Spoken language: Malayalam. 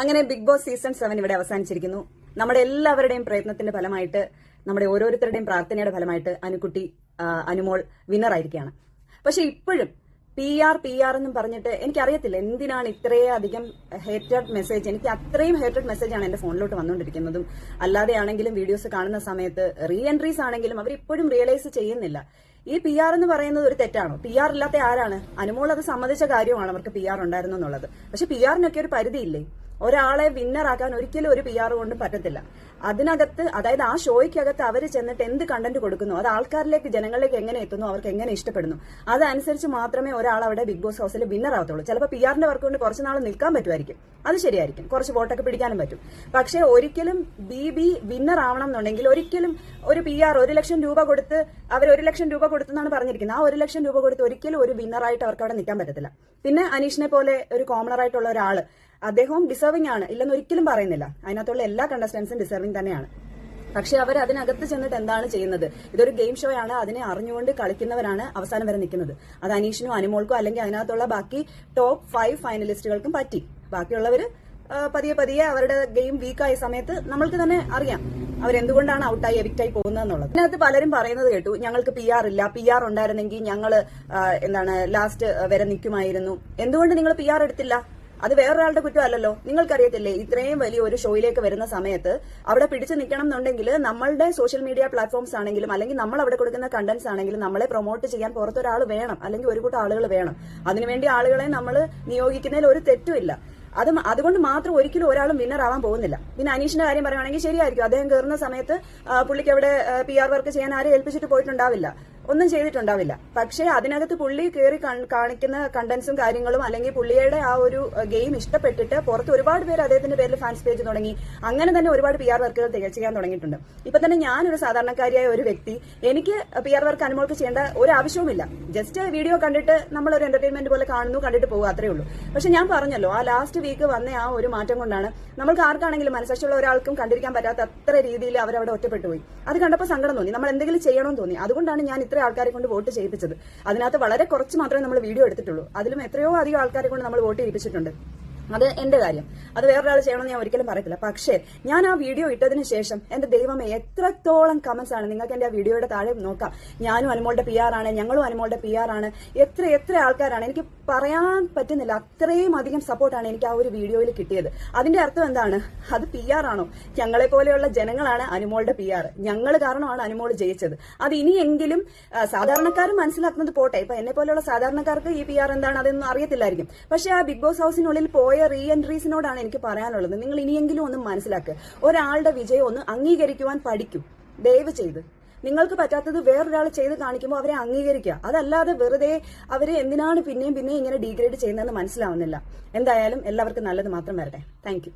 അങ്ങനെ ബിഗ് ബോസ് സീസൺ സെവൻ ഇവിടെ അവസാനിച്ചിരിക്കുന്നു. നമ്മുടെ എല്ലാവരുടെയും പ്രയത്നത്തിന്റെ ഫലമായിട്ട് നമ്മുടെ ഓരോരുത്തരുടെയും പ്രാർത്ഥനയുടെ ഫലമായിട്ട് അനുക്കുട്ടി അനുമോൾ വിന്നർ ആയിരിക്കുകയാണ്. പക്ഷെ ഇപ്പോഴും പി ആർ പി ആർ എന്നും പറഞ്ഞിട്ട് എനിക്കറിയത്തില്ല എന്തിനാണ് ഇത്രയധികം ഹേറ്റഡ് മെസ്സേജ് എനിക്ക് അത്രയും ഹേറ്റഡ് മെസ്സേജാണ് എന്റെ ഫോണിലോട്ട് വന്നുകൊണ്ടിരിക്കുന്നതും. അല്ലാതെ ആണെങ്കിലും വീഡിയോസ് കാണുന്ന സമയത്ത് റീ എൻട്രീസ് ആണെങ്കിലും അവർ ഇപ്പോഴും റിയലൈസ് ചെയ്യുന്നില്ല. ഈ പി ആർ എന്ന് പറയുന്നത് ഒരു തെറ്റാണോ? പി ആർ ഇല്ലാത്ത ആരാണ്? അനുമോൾ അത് സമ്മതിച്ച കാര്യമാണ് അവർക്ക് പി ആർ ഉണ്ടായിരുന്നു എന്നുള്ളത് പക്ഷെ പി ആറിനൊക്കെ ഒരു പരിധിയില്ലേ? ഒരാളെ വിന്നർ ആക്കാൻ ഒരിക്കലും ഒരു പി ആർ കൊണ്ട് പറ്റത്തില്ല. അതിനകത്ത് അതായത് ആ ഷോയ്ക്കകത്ത് അവർ ചെന്നിട്ട് എന്ത് കണ്ടന്റ് കൊടുക്കുന്നു അത് ആൾക്കാരിലേക്ക് ജനങ്ങളിലേക്ക് എങ്ങനെ എത്തുന്നു അവർക്ക് എങ്ങനെ ഇഷ്ടപ്പെടുന്നു അതനുസരിച്ച് മാത്രമേ ഒരാൾ അവിടെ ബിഗ് ബോസ് ഹൗസിൽ വിന്നർ ആവത്തുള്ളൂ. ചിലപ്പോൾ പി ആറിന്റെ വർക്ക് കൊണ്ട് കുറച്ച് നാൾ നിൽക്കാൻ പറ്റുമായിരിക്കും. അത് ശരിയായിരിക്കും. കുറച്ച് വോട്ടൊക്കെ പിടിക്കാനും പറ്റും. പക്ഷേ ഒരിക്കലും ബി ബി വിന്നർ ആവണം എന്നുണ്ടെങ്കിൽ ഒരിക്കലും ഒരു പി ആർ ഒരു ലക്ഷം രൂപ കൊടുത്ത് അവർ ഒരു ലക്ഷം രൂപ കൊടുത്തെന്നാണ് പറഞ്ഞിരിക്കുന്നത്. ആ ഒരു ലക്ഷം രൂപ കൊടുത്ത് ഒരിക്കലും ഒരു വിന്നറായിട്ട് അവർക്ക് അവിടെ നിൽക്കാൻ പറ്റത്തില്ല. പിന്നെ അനീഷിനെ പോലെ ഒരു കോമണറായിട്ടുള്ള ഒരാൾ അദ്ദേഹവും ഡിസർവിംഗ് ആണ്. ഇല്ലെന്ന് ഒരിക്കലും പറയുന്നില്ല. അതിനകത്തുള്ള എല്ലാ കണ്ടസ്റ്റൻസും ഡിസർവിംഗ് തന്നെയാണ്. പക്ഷെ അവർ അതിനകത്ത് ചെന്നിട്ട് എന്താണ് ചെയ്യുന്നത്? ഇതൊരു ഗെയിം ഷോ ആണ്. അതിനെ അറിഞ്ഞുകൊണ്ട് കളിക്കുന്നവരാണ് അവസാനം വരെ നിൽക്കുന്നത്. അത് അനീഷിനും അനുമോൾക്കും അല്ലെങ്കിൽ അതിനകത്തുള്ള ബാക്കി ടോപ്പ് ഫൈവ് ഫൈനലിസ്റ്റുകൾക്കും പറ്റി. ബാക്കിയുള്ളവർ പതിയെ പതിയെ അവരുടെ ഗെയിം വീക്കായ സമയത്ത് നമ്മൾക്ക് തന്നെ അറിയാം. അവരെന്തുകൊണ്ടാണ് ഔട്ടായി എവിക്റ്റായി പോകുന്നതെന്നുള്ളത് അതിനകത്ത് പലരും പറയുന്നത് കേട്ടു ഞങ്ങൾക്ക് പി ആർ ഇല്ല. പി ആർ ഉണ്ടായിരുന്നെങ്കിൽ ഞങ്ങൾ എന്താണ് ലാസ്റ്റ് വരെ നിൽക്കുമായിരുന്നു. എന്തുകൊണ്ട് നിങ്ങൾ പി ആർ എടുത്തില്ല? അത് വേറൊരാളുടെ കുറ്റമല്ലല്ലോ. നിങ്ങൾക്കറിയത്തില്ലേ ഇത്രയും വലിയ ഒരു ഷോയിലേക്ക് വരുന്ന സമയത്ത് അവിടെ പിടിച്ചു നിൽക്കണം എന്നുണ്ടെങ്കിൽ നമ്മളുടെ സോഷ്യൽ മീഡിയ പ്ലാറ്റ്ഫോംസ് ആണെങ്കിലും അല്ലെങ്കിൽ നമ്മൾ അവിടെ കൊടുക്കുന്ന കണ്ടന്റ്സ് ആണെങ്കിലും നമ്മളെ പ്രൊമോട്ട് ചെയ്യാൻ പുറത്തൊരാൾ വേണം അല്ലെങ്കിൽ ഒരു കൂട്ടം ആളുകൾ വേണം. അതിനുവേണ്ടി ആളുകളെ നമ്മൾ നിയോഗിക്കുന്നതിൽ ഒരു തെറ്റുമില്ല. അത് അതുകൊണ്ട് മാത്രം ഒരിക്കലും ഒരാളും വിന്നർ ആവാൻ പോകുന്നില്ല. പിന്നെ അനീഷിന്റെ കാര്യം പറയുവാണെങ്കിൽ ശരിയായിരിക്കും. അദ്ദേഹം കയറുന്ന സമയത്ത് പുള്ളിക്ക് അവിടെ പി ആർ വർക്ക് ചെയ്യാൻ ആരെയും ഏൽപ്പിച്ചിട്ട് പോയിട്ടുണ്ടാവില്ല. ഒന്നും ചെയ്തിട്ടുണ്ടാവില്ല. പക്ഷേ അതിനകത്ത് പുള്ളി കയറി കാണിക്കുന്ന കണ്ടന്റ്സും കാര്യങ്ങളും അല്ലെങ്കിൽ പുള്ളിയുടെ ആ ഒരു ഗെയിം ഇഷ്ടപ്പെട്ടിട്ട് പുറത്ത് ഒരുപാട് പേര് അദ്ദേഹത്തിന്റെ പേരിൽ ഫാൻസ് പേജ് തുടങ്ങി. അങ്ങനെ തന്നെ ഒരുപാട് പി ആർ വർക്കുകൾ തിക- തുടങ്ങിയിട്ടുണ്ട്. ഇപ്പൊ തന്നെ ഞാനൊരു സാധാരണക്കാരിയായ ഒരു വ്യക്തി. എനിക്ക് പി ആർ വർക്ക് അനുമോൾക്ക് ചെയ്യേണ്ട ഒരു ആവശ്യവുമില്ല. ജസ്റ്റ് വീഡിയോ കണ്ടിട്ട് നമ്മൾ ഒരു എന്റർടൈൻമെന്റ് പോലെ കാണുന്നു കണ്ടിട്ട് പോകുക അത്രേ ഉള്ളൂ. പക്ഷെ ഞാൻ പറഞ്ഞല്ലോ ആ ലാസ്റ്റ് വീക്ക് വന്ന ആ ഒരു മാറ്റം കൊണ്ടാണ് നമ്മൾക്ക് ആർക്കാണെങ്കിലും മനസ്സാക്ഷിയുള്ള ഒരാൾക്കും കണ്ടിരിക്കാൻ പറ്റാത്ത അത്ര രീതിയിൽ അവരവിടെ ഒറ്റപ്പെട്ടു പോയി അത് കണ്ടപ്പോൾ സങ്കടം തോന്നി. നമ്മൾ എന്തെങ്കിലും ചെയ്യണമെന്ന് തോന്നി. അതുകൊണ്ടാണ് ഞാൻ ഇത്ര ആൾക്കാരെ കൊണ്ട് വോട്ട് ചെയ്യിപ്പിച്ചത്. അതിനകത്ത് വളരെ കുറച്ച് മാത്രമേ നമ്മൾ വീഡിയോ എടുത്തിട്ടുള്ളൂ. അതിലും എത്രയോ അധികം ആൾക്കാരെ കൊണ്ട് നമ്മൾ വോട്ട് ചെയ്യിപ്പിച്ചിട്ടുണ്ട്. അത് എന്റെ കാര്യം. അത് വേറൊരാൾ ചെയ്യണമെന്ന് ഞാൻ ഒരിക്കലും പറയത്തില്ല. പക്ഷേ ഞാൻ ആ വീഡിയോ ഇട്ടതിന് ശേഷം എന്റെ ദൈവമേ എത്രത്തോളം കമന്റ്സ് ആണ്. നിങ്ങൾക്ക് എന്റെ ആ വീഡിയോയുടെ താഴെ നോക്കാം. ഞാനും അനുമോളുടെ പി ആർ ആണ് ഞങ്ങളും അനുമോളുടെ പി ആർ ആണ്. എത്ര എത്ര ആൾക്കാരാണ്. എനിക്ക് പറയാൻ പറ്റുന്നില്ല. അത്രയും അധികം സപ്പോർട്ടാണ് എനിക്ക് ആ ഒരു വീഡിയോയിൽ കിട്ടിയത്. അതിന്റെ അർത്ഥം എന്താണ്? അത് പി ആർ ആണോ? ഞങ്ങളെ പോലെയുള്ള ജനങ്ങളാണ് അനുമോളുടെ പി ആർ ഞങ്ങൾ കാരണമാണ് അനുമോൾ ജയിച്ചത്. അത് ഇനിയെങ്കിലും സാധാരണക്കാർ മനസ്സിലാക്കുന്നത് പോട്ടെ. ഇപ്പൊ എന്നെ പോലെയുള്ള സാധാരണക്കാർക്ക് ഈ പി ആർ എന്താണ്? അതൊന്നും അറിയത്തില്ലായിരിക്കും. പക്ഷെ ആ ബിഗ് ബോസ് ഹൗസിനുള്ളിൽ പോയ റീ എൻട്രീസിനോടാണ് എനിക്ക് പറയാനുള്ളത്. നിങ്ങൾ ഇനിയെങ്കിലും ഒന്ന് മനസ്സിലാക്കുക ഒരാളുടെ വിജയം ഒന്ന് അംഗീകരിക്കുവാൻ പഠിക്കും. ദയവ് ചെയ്ത്. നിങ്ങൾക്ക് പറ്റാത്തത് വേറൊരാൾ ചെയ്ത് കാണിക്കുമ്പോൾ അവരെ അംഗീകരിക്കുക. അതല്ലാതെ വെറുതെ അവരെ എന്തിനാണ് പിന്നെയും പിന്നെയും ഇങ്ങനെ ഡീഗ്രേഡ് ചെയ്യുന്നതെന്ന് മനസ്സിലാവുന്നില്ല. എന്തായാലും എല്ലാവർക്കും നല്ലത് മാത്രം വരട്ടെ. താങ്ക്